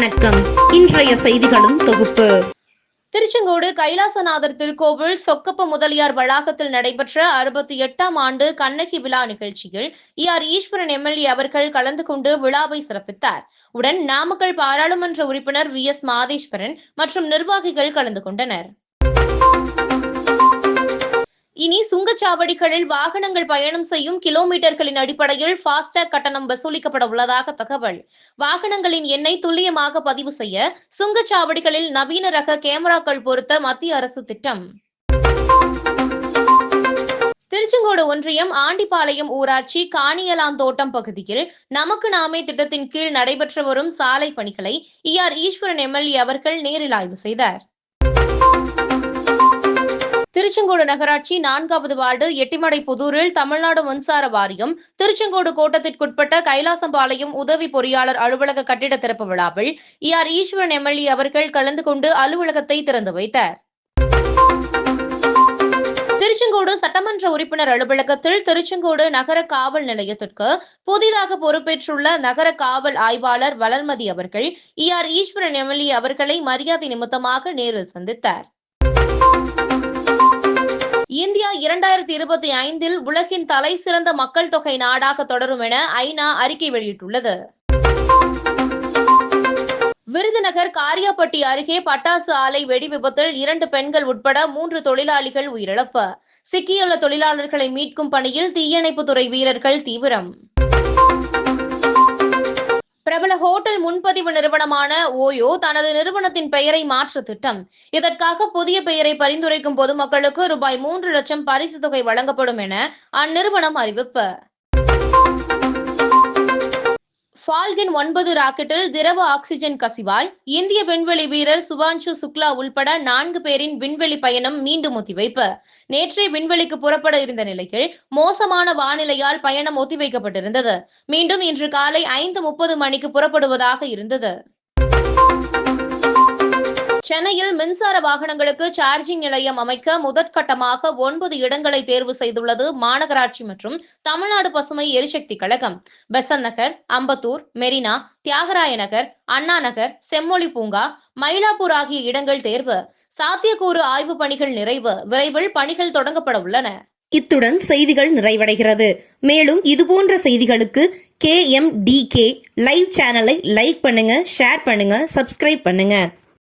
வணக்கம். இன்றைய செய்திகளும் தொகுப்பு. திருச்செங்கோடு கைலாசநாதர் திருக்கோவில் சொக்கப்ப முதலியார் வளாகத்தில் நடைபெற்ற அறுபத்தி எட்டாம் ஆண்டு கண்ணகி விழா நிகழ்ச்சியில் இ ஆர் ஈஸ்வரன் எம்எல்ஏ அவர்கள் கலந்து கொண்டு விழாவை சிறப்பித்தார். உடன் நாமக்கல் பாராளுமன்ற உறுப்பினர் வி எஸ் மாதேஸ்வரன் மற்றும் நிர்வாகிகள் கலந்து கொண்டனர். இனி சுங்கச்சாவடிகளில் வாகனங்கள் பயணம் செய்யும் கிலோமீட்டர்களின் அடிப்படையில் ஃபாஸ்டேக் கட்டணம் வசூலிக்கப்பட உள்ளதாக தகவல். வாகனங்களின் எண்ணை துல்லியமாக பதிவு செய்ய சுங்கச்சாவடிகளில் நவீன ரக கேமராக்கள் பொருத்த மத்திய அரசு திட்டம். திருச்செங்கோடு ஒன்றியம் ஆண்டிப்பாளையம் ஊராட்சி காணியலாந்தோட்டம் பகுதியில் நமக்கு நாமே திட்டத்தின் கீழ் நடைபெற்று வரும் சாலை பணிகளை இ ஆர் ஈஸ்வரன் எம்எல்ஏ அவர்கள் நேரில் ஆய்வு செய்தார். திருச்செங்கோடு நகராட்சி நான்காவது வார்டு எட்டிமடை புதூரில் தமிழ்நாடு மின்சார வாரியம் திருச்செங்கோடு கோட்டத்திற்குட்பட்ட கைலாசம்பாளையம் உதவி பொறியாளர் அலுவலக கட்டிட திறப்பு விழாவில் இ ஈஸ்வரன் எம்எல்ஏ அவர்கள் கலந்து கொண்டு அலுவலகத்தை திறந்து வைத்தார். திருச்செங்கோடு சட்டமன்ற உறுப்பினர் அலுவலகத்தில் திருச்செங்கோடு நகர காவல் நிலையத்திற்கு புதிதாக பொறுப்பேற்றுள்ள நகர காவல் ஆய்வாளர் வளர்மதி அவர்கள் இ ஈஸ்வரன் எம்எல்ஏ அவர்களை மரியாதை நிமித்தமாக நேரில் சந்தித்தார். இந்தியா இரண்டாயிரத்தி இருபத்தி ஐந்தில் உலகின் தலை சிறந்த மக்கள் தொகை நாடாக தொடரும் என ஐநா அறிக்கை வெளியிட்டுள்ளது. விருதுநகர் காரியாப்பட்டி அருகே பட்டாசு ஆலை வெடி விபத்தில் இரண்டு பெண்கள் உட்பட மூன்று தொழிலாளிகள் உயிரிழப்பு. சிக்கியுள்ள தொழிலாளர்களை மீட்கும் பணியில் தீயணைப்புத்துறை வீரர்கள் தீவிரம். முன்பதிவு நிறுவனமான ஓயோ தனது நிறுவனத்தின் பெயரை மாற்ற திட்டம். இதற்காக புதிய பெயரை பரிந்துரைக்கும் பொதுமக்களுக்கு ரூபாய் மூன்று லட்சம் பரிசு தொகை வழங்கப்படும் என அந்நிறுவனம் அறிவிப்பு. ஃபால்கன் ஒன்பது ராக்கெட்டில் திரவ ஆக்சிஜன் கசிவால் இந்திய விண்வெளி வீரர் சுபான்ஷு சுக்லா உள்பட நான்கு பேரின் விண்வெளி பயணம் மீண்டும் ஒத்திவைப்பு. நேற்றே விண்வெளிக்கு புறப்பட இருந்த நிலையில் மோசமான வானிலையால் பயணம் ஒத்திவைக்கப்பட்டிருந்தது. மீண்டும் இன்று காலை ஐந்து முப்பது மணிக்கு புறப்படுவதாக இருந்தது. சென்னையில் மின்சார வாகனங்களுக்கு சார்ஜிங் நிலையம் அமைக்க முதற்கட்டமாக ஒன்பது இடங்களை தேர்வு செய்துள்ளது மாநகராட்சி மற்றும் தமிழ்நாடு பசுமை எரிசக்தி கழகம். பெசன் நகர் அம்பத்தூர் மெரினா தியாகராய நகர் அண்ணா நகர் செம்மொழி பூங்கா மயிலாப்பூர் ஆகிய இடங்கள் தேர்வு. சாத்தியக்கூறு ஆய்வு பணிகள் நிறைவு. விரைவில் பணிகள் தொடங்கப்பட உள்ளன. இத்துடன் செய்திகள் நிறைவடைகிறது. மேலும் இதுபோன்ற செய்திகளுக்கு K M D K live சேனலை லைக் பண்ணுங்க ஷேர் பண்ணுங்க சப்ஸ்கிரைப் பண்ணுங்க.